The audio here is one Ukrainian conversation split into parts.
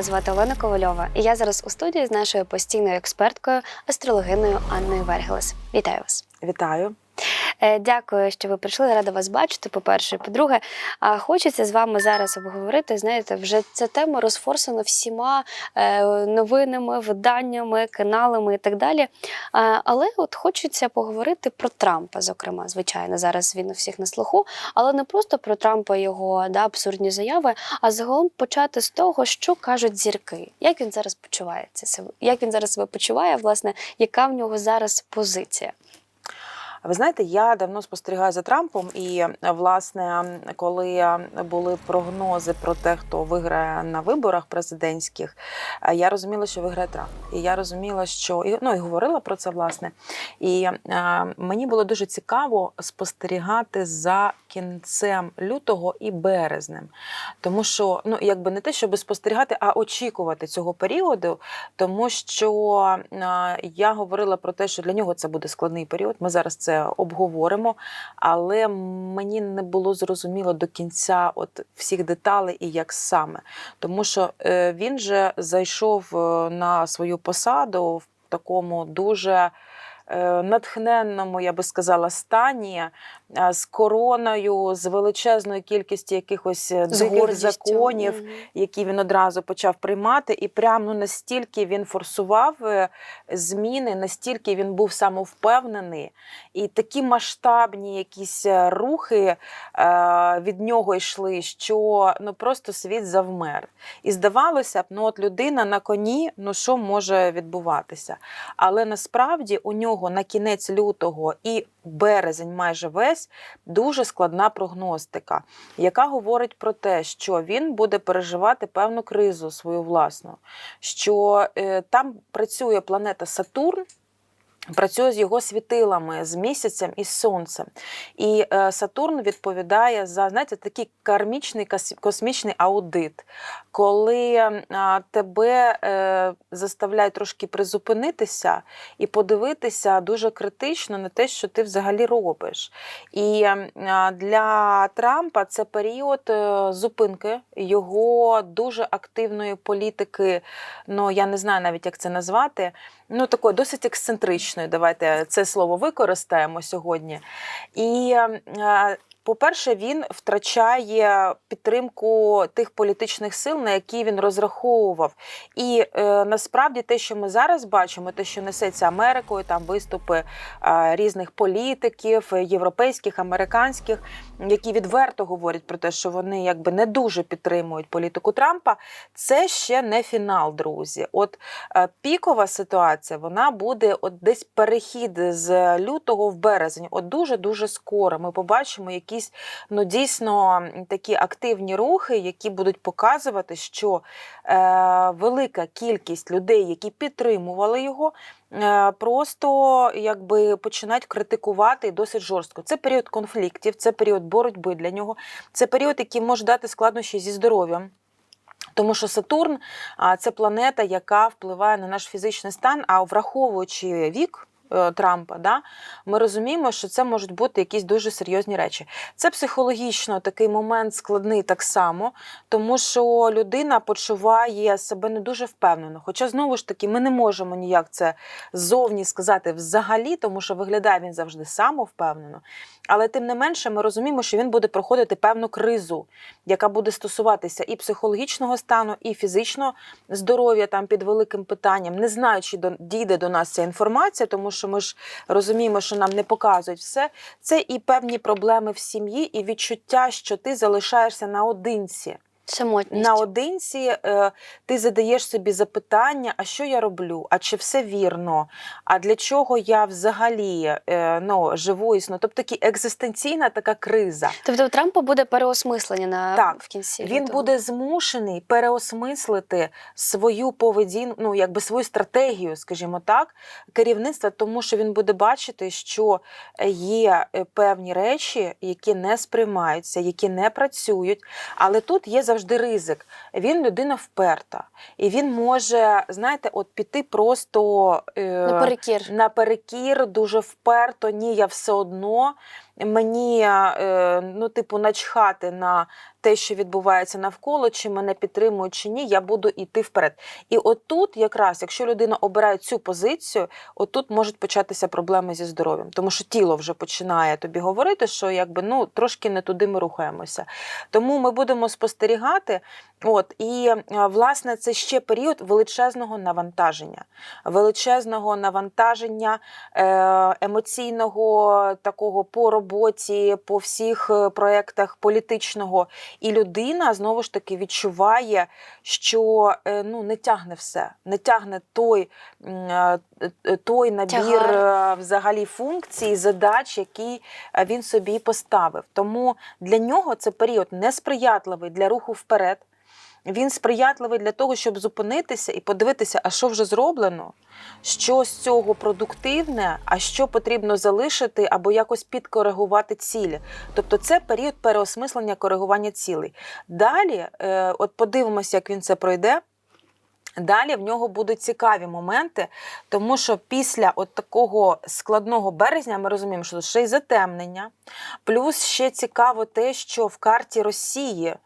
Мене звати Олена Ковальова, і я зараз у студії з нашою постійною експерткою, астрологиною Анною Вергелес. Вітаю вас! Вітаю. Е, Дякую, що ви прийшли. Рада вас бачити. По-перше, по-друге, а, хочеться з вами зараз обговорити. Знаєте, вже ця тема розфорсена всіма е, новинами, виданнями, каналами і так далі. Але от хочеться поговорити про Трампа, зокрема, звичайно, зараз він у всіх на слуху, але не просто про Трампа його да, абсурдні заяви, а загалом почати з того, що кажуть зірки. Як він зараз почувається? Як він зараз себе почуває, власне, яка в нього зараз позиція? Ви знаєте, я давно спостерігаю за Трампом, і власне, коли були прогнози про те, хто виграє на виборах президентських, я розуміла, що виграє Трамп. І я розуміла, що і ну і говорила про це власне. І е, мені було дуже цікаво спостерігати за кінцем лютого і березнем, тому що ну якби не те, щоб спостерігати, а очікувати цього періоду, тому що я говорила про те, що для нього це буде складний період. Ми зараз це обговоримо, але мені не було зрозуміло до кінця от всіх деталей і як саме. Тому що е, він же зайшов е, на свою посаду в такому дуже натхненному, я би сказала, стані е, з короною, з величезною кількістю якихось е, диких законів які він одразу почав приймати, і прям ну настільки він форсував е, зміни, настільки він був самовпевнений, і такі масштабні якісь е, рухи е, від нього йшли, що ну просто світ завмер. І здавалося б, ну от людина на коні, ну що може відбуватися? Але насправді у нього на кінець лютого і березень, майже весь, дуже складна прогностика, яка говорить про те, що він буде переживати певну кризу свою власну, що е, там працює планета Сатурн. Працює з його світилами, з місяцем і з сонцем. І е, Сатурн відповідає за знаєте, такий кармічний космічний аудит, коли е, тебе е, заставляють трошки призупинитися і подивитися дуже критично на те, що ти взагалі робиш. І е, для Трампа це період е, зупинки його дуже активної політики. Ну я не знаю навіть, як це назвати. Ну, такої досить ексцентричної, давайте це слово використаємо сьогодні. І, е, по-перше, він втрачає підтримку тих політичних сил, на які він розраховував. І е, насправді те, що ми зараз бачимо, те, що несеться Америкою, там виступи е, різних політиків, європейських, американських, які відверто говорять про те, що вони якби не дуже підтримують політику Трампа, це ще не фінал, друзі. От е, пікова ситуація вона буде от десь перехід з лютого в березень. От дуже дуже скоро ми побачимо якісь ну дійсно такі активні рухи, які будуть показувати, що е, велика кількість людей, які підтримували його. е, Просто якби починають критикувати досить жорстко. Це період конфліктів, це період боротьби для нього, це період, який може дати складнощі зі здоров'ям. Тому що Сатурн це планета, яка впливає на наш фізичний стан. А враховуючи вік Трампа, да, ми розуміємо, що це можуть бути якісь дуже серйозні речі. Це психологічно такий момент складний так само, тому що людина почуває себе не дуже впевнено. Хоча знову ж таки ми не можемо ніяк це ззовні сказати взагалі, тому що виглядає він завжди самовпевнено. Але тим не менше, ми розуміємо, що він буде проходити певну кризу, яка буде стосуватися і психологічного стану, і фізичного здоров'я там під великим питанням. Не знаю, чи дійде до нас ця інформація, тому що ми ж розуміємо, що нам не показують все. Це і певні проблеми в сім'ї, і відчуття, що ти залишаєшся наодинці. Самотність. Наодинці е, ти задаєш собі запитання, а що я роблю, а чи все вірно, а для чого я взагалі е, ну, живу існу. Тобто такі екзистенційна така криза. Тобто у Трампа буде переосмислення на Так, в кінці. Він лютого. буде змушений переосмислити свою поведінку, ну якби свою стратегію, скажімо так, керівництва, тому що він буде бачити, що є е, певні речі, які не сприймаються, які не працюють. Але тут є завжди ризик. Він людина вперта, і він може, знаєте, от піти просто е, наперекір. наперекір, дуже вперто, ні, я все одно. Мені е, ну, типу, начхати на те, що відбувається навколо, чи мене підтримують, чи ні, я буду йти вперед. І отут, якраз, якщо людина обирає цю позицію, отут можуть початися проблеми зі здоров'ям, тому що тіло вже починає тобі говорити, що якби ну трошки не туди ми рухаємося. Тому ми будемо спостерігати. От і е, власне це ще період величезного навантаження, величезного навантаження е, емоційного такого по роботі, по всіх е, проєктах політичного. І людина знову ж таки відчуває, що е, ну не тягне все, не тягне той, е, той набір Тягар. взагалі функцій, задач, які він собі поставив. Тому для нього це період несприятливий для руху вперед. Він сприятливий для того, щоб зупинитися і подивитися, а що вже зроблено, що з цього продуктивне, а що потрібно залишити або якось підкоригувати цілі. Тобто це період переосмислення коригування цілей. Далі, е, от подивимося, як він це пройде. Далі в нього будуть цікаві моменти, тому що після от такого складного березня ми розуміємо, що ще й затемнення. Плюс ще цікаво те, що в карті Росії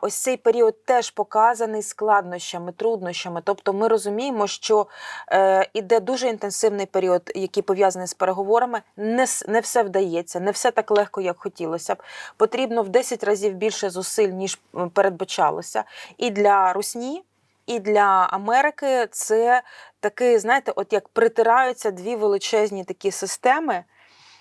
ось цей період теж показаний складнощами, труднощами. Тобто ми розуміємо, що е, іде дуже інтенсивний період, який пов'язаний з переговорами. Не, не все вдається, не все так легко, як хотілося б. Потрібно в 10 разів більше зусиль, ніж передбачалося. І для Русні. І для Америки це таки, знаєте, от як притираються дві величезні такі системи,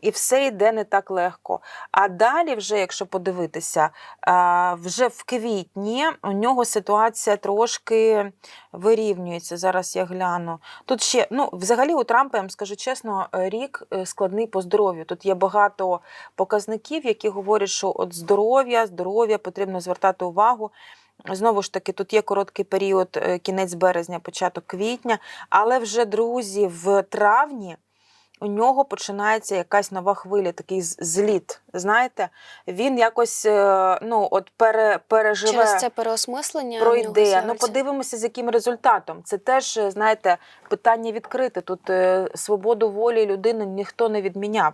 і все йде не так легко. А далі, вже, якщо подивитися, вже в квітні у нього ситуація трошки вирівнюється. Зараз я гляну. Тут ще, ну, взагалі, у Трампа, я вам скажу чесно, рік е, складний по здоров'ю. Тут є багато показників, які говорять, що от здоров'я, здоров'я потрібно звертати увагу. Знову ж таки, тут є короткий період, е, кінець березня, початок квітня, але вже друзі, в травні у нього починається якась нова хвиля, такий зліт. Знаєте, він якось е, ну, от пере, переживе Через це переосмислення пройде. Ну, подивимося, з яким результатом. Це теж, е, знаєте, питання відкрите. Тут е, свободу волі людини ніхто не відміняв.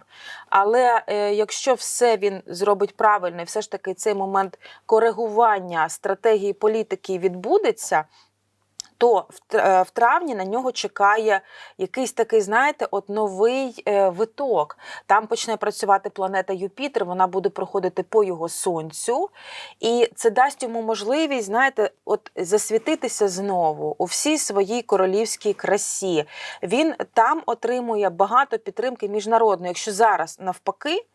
Але е, якщо все він зробить правильно, і все ж таки цей момент коригування стратегії політики відбудеться. То в е, травні на нього чекає якийсь такий, знаєте, от новий е, виток. Там почне працювати планета Юпітер, вона буде проходити по його сонцю, і це дасть йому можливість, знаєте, от засвітитися знову у всій своїй королівській красі. Він там отримує багато підтримки міжнародної. Якщо зараз навпаки.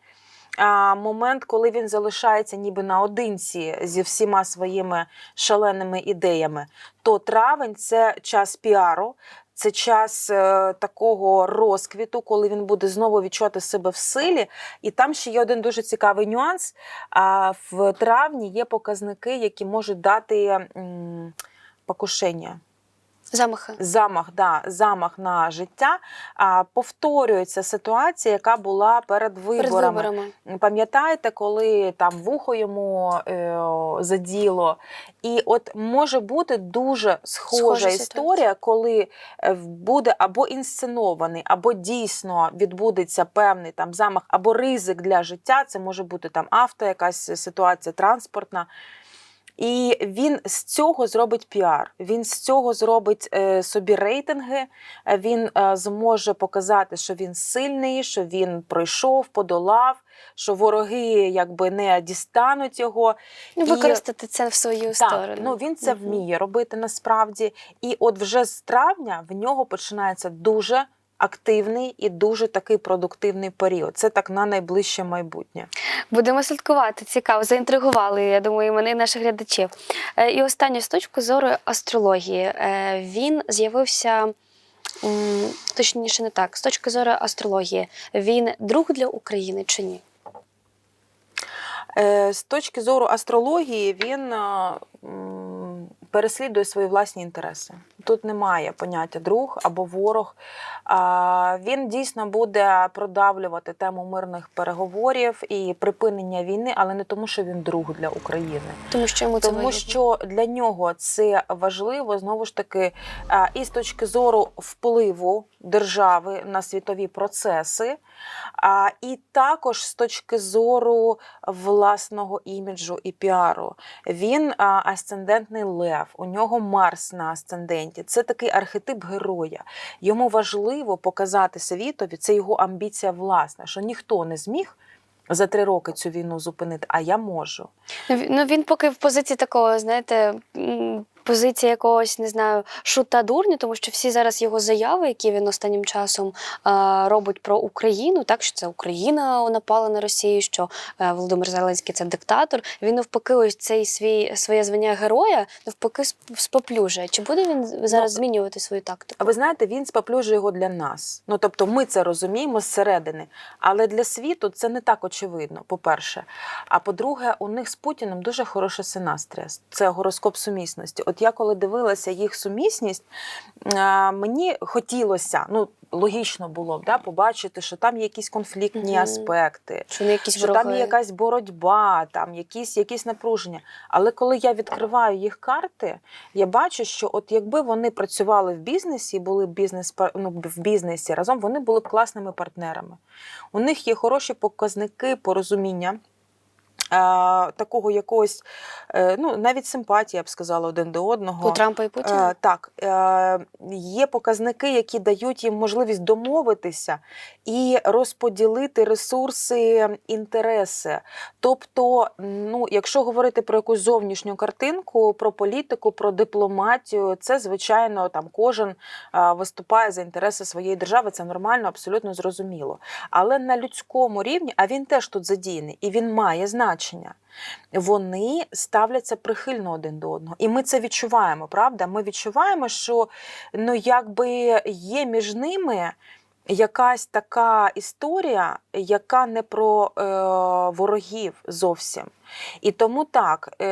Момент, коли він залишається ніби наодинці зі всіма своїми шаленими ідеями, то травень це час піару, це час е, такого розквіту, коли він буде знову відчувати себе в силі. І там ще є один дуже цікавий нюанс. А в травні є показники, які можуть дати покушення. Замахи. Замах, да, замах на життя. А, повторюється ситуація, яка була перед Перед виборами. виборами. Пам'ятаєте, коли там вухо йому е, заділо? І от може бути дуже схожа, Схожа історія, коли е, буде або інсценований, або дійсно відбудеться певний там замах, або ризик для життя. Це може бути там авто, якась ситуація транспортна. І він з цього зробить піар. Він з цього зробить е, собі рейтинги. е, Він е, зможе показати, що він сильний, що він пройшов, подолав, що вороги якби не дістануть його. Ну, І- використати це в свою Так, сторону. ну він це вміє робити насправді. І от вже з травня в нього починається дуже активний і дуже такий продуктивний період. Це так на найближче майбутнє. Будемо слідкувати. Цікаво, заінтригували, я думаю, і мене і наших глядачів. Е, І останнє з точки зору астрології. Е, Він з'явився. Точніше, не так. З точки зору астрології, він друг для України чи ні? Е, З точки зору астрології, він переслідує свої власні інтереси. Тут немає поняття друг або ворог. Він дійсно буде продавлювати тему мирних переговорів і припинення війни, але не тому, що він друг для України. Тому що йому Тому що для нього це важливо знову ж таки і з точки зору впливу держави на світові процеси, а, і також з точки зору власного іміджу і піару. Він асцендентний лев, у нього Марс на асценденті. Це такий архетип героя. Йому важливо показати світові, це його амбіція власна, що ніхто не зміг. За три роки цю війну зупинити, а я можу. Ну, він- Ну поки в позиції такого, знаєте, позиція якогось, не знаю, шута дурня, тому що всі зараз його заяви, які він останнім часом робить про Україну, так що це Україна напала на Росію, що е, Володимир Зеленський це диктатор. Він навпаки, ось цей свій своє звання героя навпаки сп- споплюжує. Чи буде він зараз Ну, змінювати свою А ви знаєте, він споплюжує його для нас. Ну тобто, ми це розуміємо зсередини. Але для світу це не так очевидно. По-перше, а по-друге, у них з Путіним дуже хороша синастрія. Це гороскоп сумісності. От я коли дивилася їх сумісність, мені хотілося, ну логічно було б да, побачити, що там є якісь конфліктні Мгм. аспекти. Що вони якісь Що там є якась боротьба, там якісь, якісь напруження. Але коли я відкриваю їх карти, я бачу, що от якби вони працювали в бізнесі, були б бізнес ну, в бізнесі разом, вони були б класними партнерами. У них є хороші показники порозуміння. Такого якогось, е, ну навіть симпатія, я б сказала, один до одного. у Трампа і Путіна? Е, так, е, є показники, які дають їм можливість домовитися і розподілити ресурси, інтереси. Тобто, ну, якщо говорити про якусь зовнішню картинку, про політику, про дипломатію, це звичайно там кожен виступає за інтереси своєї держави. Це нормально, абсолютно зрозуміло. Але на людському рівні, а він теж тут задіяний, і він має значення. Вони ставляться прихильно один до одного, і ми це відчуваємо. Правда? Ми відчуваємо, що ну якби є між ними якась така історія, яка не про е, ворогів зовсім. І тому так, е,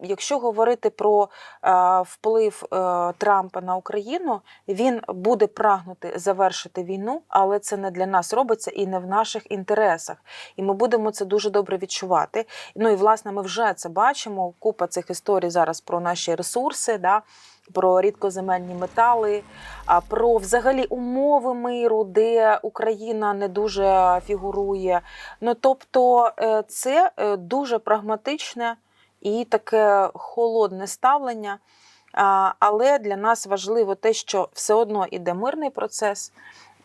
якщо говорити про е, вплив е, Трампа на Україну, він буде прагнути завершити війну, але це не для нас робиться і не в наших інтересах. І ми будемо це дуже добре відчувати. Ну і власне ми вже це бачимо. Купа цих історій зараз про наші ресурси. Да? Про рідкоземельні метали, про взагалі умови миру, де Україна не дуже фігурує. Ну тобто, е, це е, дуже прагматичне і таке холодне ставлення. Але для нас важливо те, що все одно іде мирний процес.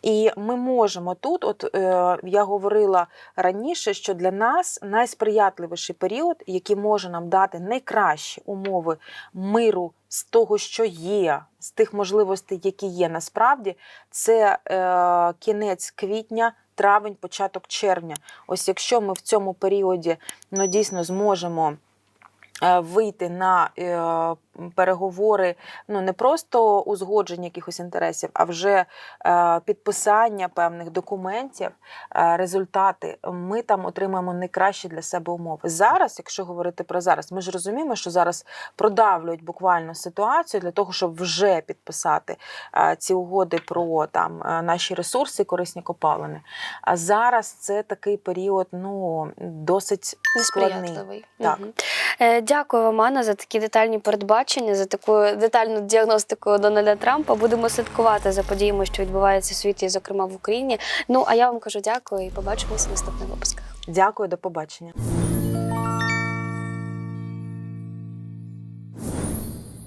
І ми можемо тут, от е, я говорила раніше, що для нас найсприятливіший період, який може нам дати найкращі умови миру з того, що є, з тих можливостей, які є насправді, це е, кінець квітня, травень, початок червня. Ось якщо ми в цьому періоді ну, дійсно зможемо. е, Вийти на е, переговори, ну не просто узгодження якихось інтересів, а вже е, підписання певних документів, е, результати. Ми там отримаємо найкращі для себе умови. Зараз, якщо говорити про зараз, ми ж розуміємо, що зараз продавлюють буквально ситуацію для того, щоб вже підписати е, ці угоди про там е, наші ресурси, корисні копалини. А зараз це такий період, ну досить складний. Так. Дякую вам, Анна, за такі детальні передбачення, за таку детальну діагностику Дональда Трампа. Будемо слідкувати за подіями, що відбуваються в світі, зокрема в Україні. Ну а я вам кажу дякую і побачимося в наступних випусках. Дякую, до побачення.